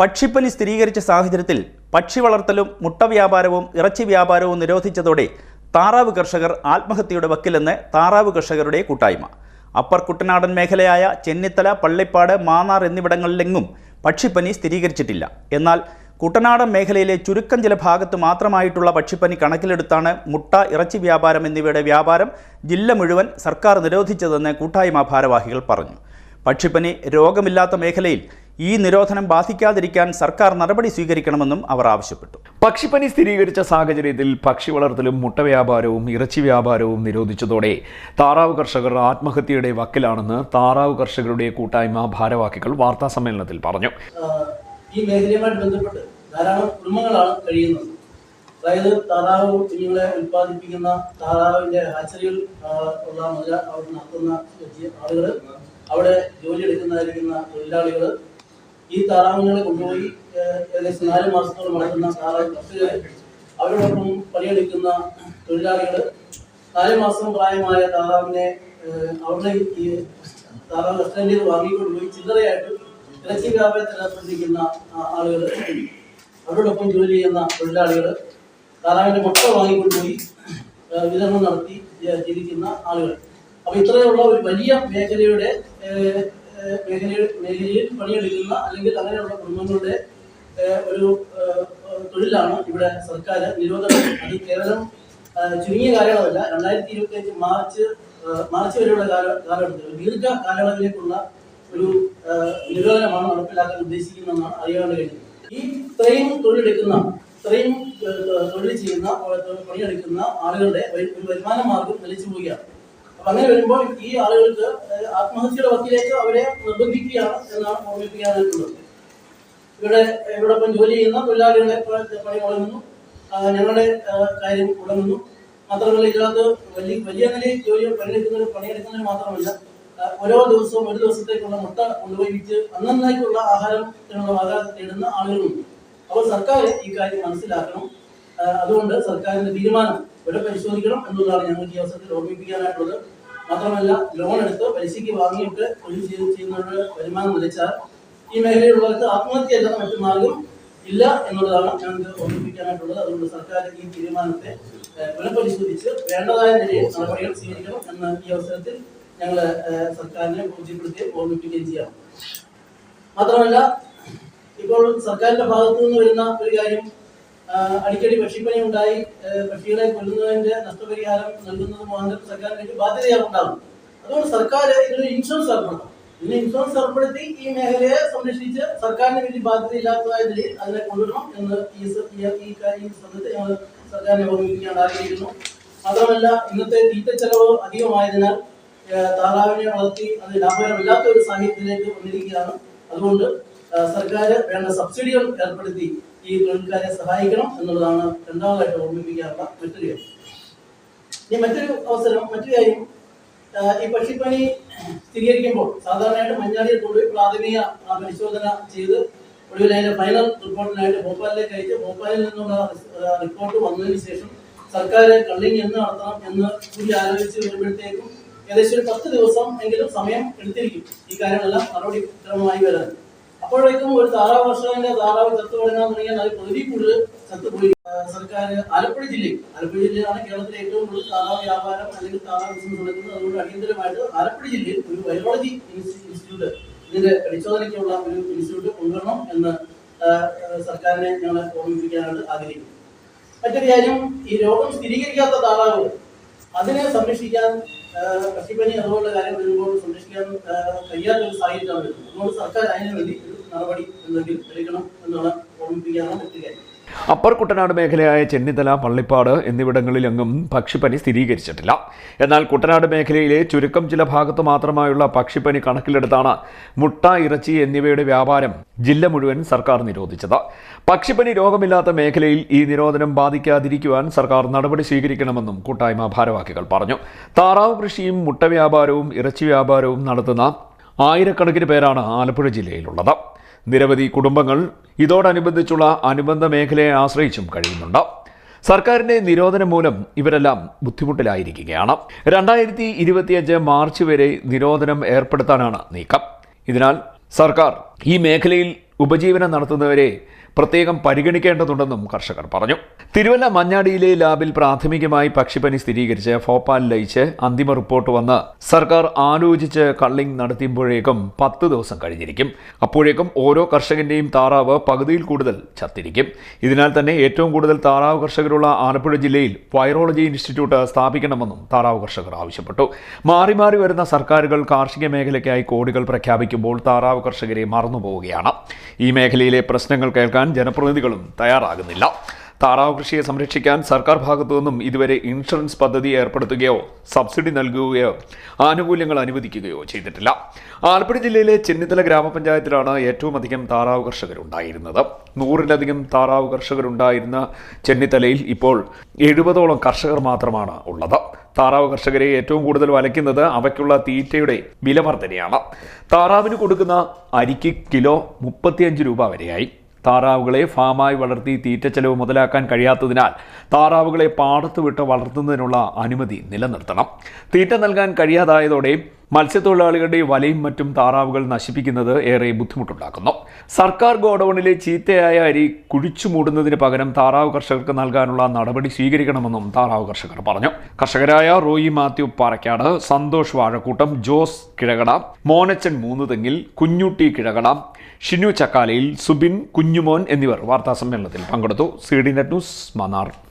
പക്ഷിപ്പനി സ്ഥിരീകരിച്ച സാഹചര്യത്തിൽ പക്ഷി വളർത്തലും മുട്ട വ്യാപാരവും ഇറച്ചി വ്യാപാരവും നിരോധിച്ചതോടെ താറാവ് കർഷകർ ആത്മഹത്യയുടെ വക്കിലെന്ന് താറാവ് കർഷകരുടെ കൂട്ടായ്മ. അപ്പർ കുട്ടനാടൻ മേഖലയായ ചെന്നിത്തല പള്ളിപ്പാട് മാന്നാർ എന്നിവിടങ്ങളിലെങ്ങും പക്ഷിപ്പനി സ്ഥിരീകരിച്ചിട്ടില്ല. എന്നാൽ കുട്ടനാടൻ മേഖലയിലെ ചുരുക്കം ചില ഭാഗത്ത് മാത്രമായിട്ടുള്ള പക്ഷിപ്പനി കണക്കിലെടുത്താണ് മുട്ട ഇറച്ചി വ്യാപാരം എന്നിവയുടെ വ്യാപാരം ജില്ല മുഴുവൻ സർക്കാർ നിരോധിച്ചതെന്ന് കൂട്ടായ്മ ഭാരവാഹികൾ പറഞ്ഞു. പക്ഷിപ്പനി രോഗമില്ലാത്ത മേഖലയിൽ ഈ നിരോധനം ബാധിക്കാതിരിക്കാൻ സർക്കാർ നടപടി സ്വീകരിക്കണമെന്നും അവർ ആവശ്യപ്പെട്ടു. പക്ഷിപ്പനി സ്ഥിരീകരിച്ച സാഹചര്യത്തിൽ പക്ഷി വളർത്തലും മുട്ട വ്യാപാരവും ഇറച്ചി വ്യാപാരവും നിരോധിച്ചതോടെ താറാവ് കർഷകർ ആത്മഹത്യയുടെ വക്കിലാണെന്ന് താറാവ് കർഷകരുടെ കൂട്ടായ്മ ഭാരവാഹികൾ വാർത്താ സമ്മേളനത്തിൽ പറഞ്ഞു. ഈ മേഖലയുമായിട്ട് ബന്ധപ്പെട്ട് ധാരാളം കുടുംബങ്ങളാണ് കഴിയുന്നത്. അതായത് താറാവ് കുഞ്ഞുങ്ങളെ ഉൽപ്പാദിപ്പിക്കുന്ന താറാവിന്റെ ഹാച്ചറികൾ ഉള്ള മുതല അവർ നടത്തുന്ന ആളുകൾ അവിടെ ജോലി എടുക്കുന്നതായിരിക്കുന്ന തൊഴിലാളികൾ ഈ താറാവുകളെ കൊണ്ടുപോയി ഏകദേശം നാല് മാസത്തോളം നടക്കുന്ന താറാവ് കർഷകർ അവരോടൊപ്പം പണിയെടുക്കുന്ന തൊഴിലാളികൾ നാല് മാസം പ്രായമായ താറാവിനെ അവിടെ ഈ താറാവ് നിന്ന് വാങ്ങിക്കൊണ്ടുപോയി ചില്ലറയായിട്ട് ഇറച്ചി വ്യാപാരത്തിൽ ഏർപ്പെട്ടിരിക്കുന്ന ആളുകൾ അവരോടൊപ്പം ജോലി ചെയ്യുന്ന തൊഴിലാളികൾ താറാവിന്റെ മുട്ട വാങ്ങിക്കൊണ്ടുപോയി വിതരണം നടത്തി ജീവിക്കുന്ന ആളുകൾ അപ്പൊ ഇത്രയുള്ള ഒരു വലിയ മേഖലയുടെ മേഖലയിൽ പണിയെടുക്കുന്ന അല്ലെങ്കിൽ അങ്ങനെയുള്ള കുടുംബങ്ങളുടെ ഒരു തൊഴിലാണ് ഇവിടെ സർക്കാർ നിരോധനം. അത് കേവലം ചുരുങ്ങിയ കാലയളവല്ല. രണ്ടായിരത്തി ഇരുപത്തി അഞ്ച് മാർച്ച് മാർച്ച് വരെയുള്ള കാല കാലഘട്ടത്തിൽ ദീർഘ കാലയളവിലേക്കുള്ള ഒരു നിരോധനമാണ് നടപ്പിലാക്കാൻ ഉദ്ദേശിക്കുന്നതെന്നാണ് അറിയാൻ കഴിഞ്ഞത് ഈ ഇത്രയും തൊഴിലെടുക്കുന്ന ഇത്രയും തൊഴിൽ ചെയ്യുന്ന പണിയെടുക്കുന്ന ആളുകളുടെ വരുമാന മാർഗം നിലച്ചു പോവുകയാണ്. അങ്ങനെ വരുമ്പോൾ ഈ ആളുകൾക്ക് ആത്മഹത്യയുടെ വക്കിലേക്ക് അവരെ നിർബന്ധിക്കുകയാണ് എന്നാണ് ഓർമ്മിപ്പിക്കാനായിട്ടുള്ളത്. ഇവിടെ ഇവിടൊപ്പം ജോലി ചെയ്യുന്ന തൊഴിലാളികളെ പണി മുടങ്ങുന്നു. ഞങ്ങളുടെ കാര്യം മുടങ്ങുന്നു. മാത്രമല്ല ഇതിനകത്ത് വലിയ വലിയ നിലയിൽ ജോലി പണിയെടുക്കുന്നവർ പണിയെടുക്കുന്നവർ മാത്രമല്ല ഓരോ ദിവസവും ഒരു ദിവസത്തേക്കുള്ള മുട്ട കൊണ്ടുപോയി വിറ്റ് അന്നന്നേക്കുള്ള ആഹാരത്തിനുള്ള ആഹാരം തേടുന്ന ആളുകളുണ്ട്. അപ്പോൾ സർക്കാർ ഈ കാര്യം മനസ്സിലാക്കണം. അതുകൊണ്ട് സർക്കാരിന്റെ തീരുമാനം ഇവിടെ പരിശോധിക്കണം എന്നുള്ളതാണ് ഞങ്ങൾക്ക് ഈ അവസരത്തിൽ ഓർമ്മിപ്പിക്കാനായിട്ടുള്ളത്. മാത്രമല്ല ലോൺ എടുത്ത് പലിശയ്ക്ക് വാങ്ങിയിട്ട് തൊഴിൽ ചെയ്ത് ചെയ്യുന്നവരുടെ വരുമാനം നിലച്ചാൽ ഈ മേഖലയിലുള്ളവർക്ക് ആത്മഹത്യ അല്ലാതെ മറ്റു മാർഗം ഇല്ല എന്നുള്ളതാണ് ഞങ്ങൾക്ക് ഓർമ്മിപ്പിക്കാനായിട്ടുള്ളത്. അതുകൊണ്ട് സർക്കാർ ഈ തീരുമാനത്തെ പുനഃപരിശോധിച്ച് വേണ്ടതായ നിലയിൽ നടപടികൾ സ്വീകരിക്കണം എന്ന് ഈ അവസരത്തിൽ ഞങ്ങൾ സർക്കാരിനെ ബോധ്യപ്പെടുത്തുകയും ഓർമ്മിപ്പിക്കുകയും ചെയ്യാം. മാത്രമല്ല ഇപ്പോൾ സർക്കാരിന്റെ ഭാഗത്തു നിന്ന് വരുന്ന ഒരു കാര്യം അടിക്കടി പക്ഷിപ്പനി ഉണ്ടായി പക്ഷികളെ കൊല്ലുന്നതിന്റെ നഷ്ടപരിഹാരം നൽകുന്നത് മുഖാന്തരം സർക്കാരിലേക്ക് ബാധ്യതയാണുണ്ടാകും അതുകൊണ്ട് സർക്കാർ ഇതിനൊരു ഇൻഷുറൻസ് ഏർപ്പെടുത്തണം. ഇതിന് ഇൻഷുറൻസ് ഏർപ്പെടുത്തി ഈ മേഖലയെ സംരക്ഷിച്ച് സർക്കാരിന് വലിയ ബാധ്യതയില്ലാത്തതായ നിലയിൽ അതിനെ കൊണ്ടുവരണം എന്ന് ഈ ഈ- സമയത്ത് ഞങ്ങൾ സർക്കാരിനെ ഓർമ്മിപ്പിക്കാൻ ആഗ്രഹിക്കുന്നു. മാത്രമല്ല ഇന്നത്തെ തീറ്റ ചെലവ് അധികമായതിനാൽ താറാവിനെ വളർത്തി അത് ലാഭകരമില്ലാത്ത ഒരു സാഹചര്യത്തിലേക്ക് വന്നിരിക്കുകയാണ്. അതുകൊണ്ട് സർക്കാർ വേണ്ട സബ്സിഡികൾ ഏർപ്പെടുത്തി ഈ തൊഴിൽക്കാരെ സഹായിക്കണം എന്നുള്ളതാണ് രണ്ടാമതായിട്ട് ഓർമ്മിപ്പിക്കാനുള്ള മറ്റൊരു കാര്യം. ഇനി മറ്റൊരു അവസരം മറ്റൊരു കാര്യം ഈ പക്ഷിപ്പനി സ്ഥിരീകരിക്കുമ്പോൾ സാധാരണയായിട്ട് മഞ്ഞാടിയിൽ കൊണ്ടുപോയി പ്രാഥമിക പരിശോധന ചെയ്ത് ഒടുവിൽ അതിന്റെ ഫൈനൽ റിപ്പോർട്ടിനായിട്ട് ഭോപ്പാലിലേക്ക് അയച്ച് ഭോപ്പാലിൽ നിന്നുള്ള റിപ്പോർട്ട് വന്നതിന് ശേഷം സർക്കാർ കള്ളിങ് എന്ന് നടത്തണം എന്ന് കൂടി ആലോചിച്ച് വരുമ്പോഴത്തേക്കും ഏകദേശം ഒരു പത്ത് ദിവസം എങ്കിലും സമയം എടുത്തിരിക്കും. ഈ കാര്യങ്ങളെല്ലാം നടപടിക്രമമായി വരാൻ. അപ്പോഴേക്കും ഒരു താറാവ് കർഷകന്റെ താറാവ് ചത്തു തുടങ്ങാൻ തുടങ്ങിയാൽ അത് പകുതി കൂടുതൽ ചത്തുപോയി. സർക്കാർ ആലപ്പുഴ ജില്ലയിൽ ആലപ്പുഴ ജില്ലയിലാണ് കേരളത്തിലെ ഏറ്റവും കൂടുതൽ താറാവ് വ്യാപാരം അല്ലെങ്കിൽ താറാവ് ബിസിനസ് നടക്കുന്നത്. അതുകൊണ്ട് അടിയന്തരമായിട്ട് ആലപ്പുഴ ജില്ലയിൽ ഒരു വൈറോളജി ഇൻസ്റ്റിറ്റ്യൂട്ട് ഇതിന്റെ പരിശോധനയ്ക്കുള്ള ഒരു ഇൻസ്റ്റിറ്റ്യൂട്ട് കൊണ്ടുവരണം എന്ന് സർക്കാരിനെ ഞങ്ങൾ ഓർമ്മിപ്പിക്കാനായിട്ട് ആഗ്രഹിക്കുന്നു. മറ്റൊരു കാര്യം ഈ രോഗം സ്ഥിരീകരിക്കാത്ത താറാവുകൾ അതിനെ സംരക്ഷിക്കാൻ പക്ഷിപ്പനി അതുപോലുള്ള കാര്യങ്ങൾ വരുമ്പോൾ സംരക്ഷിക്കാൻ കഴിയാത്ത ഒരു സാഹചര്യമാണ് വരുന്നത്. അതുകൊണ്ട് സർക്കാർ അതിനു വേണ്ടി ഒരു നടപടി എന്തെങ്കിലും എടുക്കണം എന്നാണ് ഓർമ്മിപ്പിക്കാനാണ് മറ്റു കാര്യം അപ്പർ കുട്ടനാട് മേഖലയായ ചെന്നിത്തല പള്ളിപ്പാട് എന്നിവിടങ്ങളിലെങ്ങും പക്ഷിപ്പനി സ്ഥിരീകരിച്ചിട്ടില്ല. എന്നാൽ കുട്ടനാട് മേഖലയിലെ ചുരുക്കം ചില ഭാഗത്തു മാത്രമായുള്ള പക്ഷിപ്പനി കണക്കിലെടുത്താണ് മുട്ട ഇറച്ചി എന്നിവയുടെ വ്യാപാരം ജില്ല മുഴുവൻ സർക്കാർ നിരോധിച്ചത്. പക്ഷിപ്പനി രോഗമില്ലാത്ത മേഖലയിൽ ഈ നിരോധനം ബാധിക്കാതിരിക്കുവാൻ സർക്കാർ നടപടി സ്വീകരിക്കണമെന്നും കൂട്ടായ്മ ഭാരവാഹികൾ പറഞ്ഞു. താറാവ് കൃഷിയും മുട്ട വ്യാപാരവും ഇറച്ചി വ്യാപാരവും നടത്തുന്ന ആയിരക്കണക്കിന് പേരാണ് ആലപ്പുഴ ജില്ലയിലുള്ളത്. നിരവധി കുടുംബങ്ങൾ ഇതോടനുബന്ധിച്ചുള്ള അനുബന്ധ മേഖലയെ ആശ്രയിച്ചും കഴിയുന്നുണ്ട്. സർക്കാരിന്റെ നിരോധനം മൂലം ഇവരെല്ലാം ബുദ്ധിമുട്ടിലായിരിക്കുകയാണ്. രണ്ടായിരത്തി ഇരുപത്തിയഞ്ച് മാർച്ച് വരെ നിരോധനം ഏർപ്പെടുത്താനാണ് നീക്കം. ഇതിനാൽ സർക്കാർ ഈ മേഖലയിൽ ഉപജീവനം നടത്തുന്നവരെ പ്രത്യേകം പരിഗണിക്കേണ്ടതുണ്ടെന്നും കർഷകർ പറഞ്ഞു. തിരുവല്ല മഞ്ഞാടിയിലെ ലാബിൽ പ്രാഥമികമായി പക്ഷിപ്പനി സ്ഥിരീകരിച്ച് ഭോപ്പാൽ ലയിച്ച് അന്തിമ റിപ്പോർട്ട് വന്ന് സർക്കാർ ആലോചിച്ച് കള്ളിംഗ് നടത്തിയപ്പോഴേക്കും പത്ത് ദിവസം കഴിഞ്ഞിരിക്കും. അപ്പോഴേക്കും ഓരോ കർഷകന്റെയും താറാവ് പകുതിയിൽ കൂടുതൽ ചത്തിരിക്കും. ഇതിനാൽ തന്നെ ഏറ്റവും കൂടുതൽ താറാവ് കർഷകരുള്ള ആലപ്പുഴ ജില്ലയിൽ വൈറോളജി ഇൻസ്റ്റിറ്റ്യൂട്ട് സ്ഥാപിക്കണമെന്നും താറാവ് കർഷകർ ആവശ്യപ്പെട്ടു. മാറി മാറി വരുന്ന സർക്കാരുകൾ കാർഷിക മേഖലയ്ക്കായി കോടികൾ പ്രഖ്യാപിക്കുമ്പോൾ താറാവ് കർഷകരെ മറന്നുപോവുകയാണ്. ഈ മേഖലയിലെ പ്രശ്നങ്ങൾ കേൾക്കാൻ ജനപ്രതിനിധികളും തയ്യാറാകുന്നില്ല. താറാവ് കൃഷിയെ സംരക്ഷിക്കാൻ സർക്കാർ ഭാഗത്തു നിന്നും ഇതുവരെ ഇൻഷുറൻസ് പദ്ധതി ഏർപ്പെടുത്തുകയോ സബ്സിഡി നൽകുകയോ ആനുകൂല്യങ്ങൾ അനുവദിക്കുകയോ ചെയ്തിട്ടില്ല. ആലപ്പുഴ ജില്ലയിലെ ചെന്നിത്തല ഗ്രാമപഞ്ചായത്തിലാണ് ഏറ്റവും അധികം താറാവ് കർഷകരുണ്ടായിരുന്നത്. നൂറിലധികം താറാവ് കർഷകരുണ്ടായിരുന്ന ചെന്നിത്തലയിൽ ഇപ്പോൾ എഴുപതോളം കർഷകർ മാത്രമാണ് ഉള്ളത്. താറാവ് കർഷകരെ ഏറ്റവും കൂടുതൽ വലയ്ക്കുന്നത് അവയ്ക്കുള്ള തീറ്റയുടെ വില വർധനയാണ് താറാവിന് കൊടുക്കുന്ന അരിക്ക് കിലോ മുപ്പത്തിയഞ്ച് രൂപ വരെയായി. താറാവുകളെ ഫാമായി വളർത്തി തീറ്റച്ചെലവ് മുതലാക്കാൻ കഴിയാത്തതിനാൽ താറാവുകളെ പാടത്ത് വിട്ട് വളർത്തുന്നതിനുള്ള അനുമതി നിലനിർത്തണം. തീറ്റ നൽകാൻ കഴിയാതായതോടെ മത്സ്യത്തൊഴിലാളികളുടെ വലയും മറ്റും താറാവുകൾ നശിപ്പിക്കുന്നത് ഏറെ ബുദ്ധിമുട്ടുണ്ടാക്കുന്നു. സർക്കാർ ഗോഡൌണിലെ ചീത്തയായ അരി കുഴിച്ചു മൂടുന്നതിന് പകരം താറാവ് കർഷകർക്ക് നൽകാനുള്ള നടപടി സ്വീകരിക്കണമെന്നും താറാവ് കർഷകർ പറഞ്ഞു. കർഷകരായ റോയി മാത്യു പാറയ്ക്കാട് സന്തോഷ് വാഴക്കൂട്ടം ജോസ് കിഴകട മോനച്ചൻ മൂന്ന് തെങ്ങിൽ കുഞ്ഞുട്ടി കിഴകട ഷിനു ചക്കാലയിൽ സുബിൻ കുഞ്ഞുമോൻ എന്നിവർ വാർത്താസമ്മേളനത്തിൽ പങ്കെടുത്തു. C D net news Mannar.